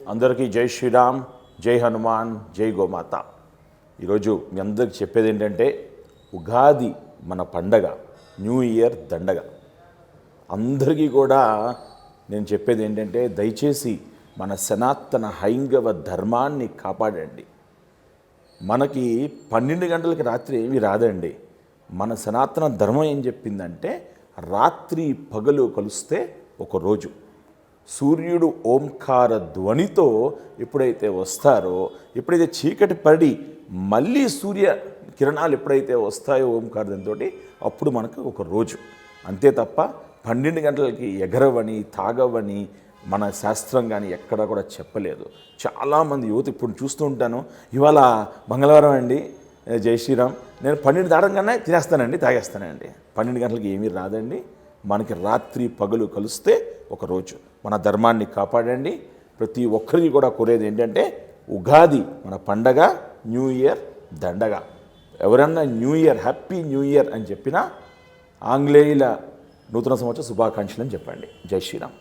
అందరికీ జై శ్రీరామ్ జై హనుమాన్ జై గోమాత. ఈరోజు మీ అందరికి చెప్పేది ఏంటంటే ఉగాది మన పండగ న్యూ ఇయర్ దండగ. అందరికీ కూడా నేను చెప్పేది ఏంటంటే దయచేసి మన సనాతన హైంగవ ధర్మాన్ని కాపాడండి. మనకి పన్నెండు గంటలకి రాత్రి ఏమీ రాదండి. మన సనాతన ధర్మం ఏం చెప్పిందంటే రాత్రి పగలు కలిస్తే ఒక రోజు. సూర్యుడు ఓంకార ధ్వనితో ఎప్పుడైతే వస్తారో ఎప్పుడైతే చీకటి పడి మళ్ళీ సూర్య కిరణాలు ఎప్పుడైతే వస్తాయో ఓంకార ధ్వనితో అప్పుడు మనకు ఒక రోజు. అంతే తప్ప పన్నెండు గంటలకి ఎగరవని తాగవని మన శాస్త్రం కానీ ఎక్కడ కూడా చెప్పలేదు. చాలామంది యువత ఇప్పుడు చూస్తూ ఉంటాను ఇవాళ మంగళవారం అండి జై శ్రీరామ్. నేను పన్నెండు దాటంగానే తినేస్తానండి తాగేస్తానండి. పన్నెండు గంటలకి ఏమీ రాదండి. మనకి రాత్రి పగలు కలిస్తే ఒకరోజు. మన ధర్మాన్ని కాపాడండి. ప్రతి ఒక్కరికి కూడా కోరేది ఏంటంటే ఉగాది మన పండగ న్యూ ఇయర్ దండగ. ఎవరన్నా new year happy new year అని చెప్పినా ఆంగ్లేయుల నూతన సంవత్సర శుభాకాంక్షలు అని చెప్పండి. జై శ్రీరామ్.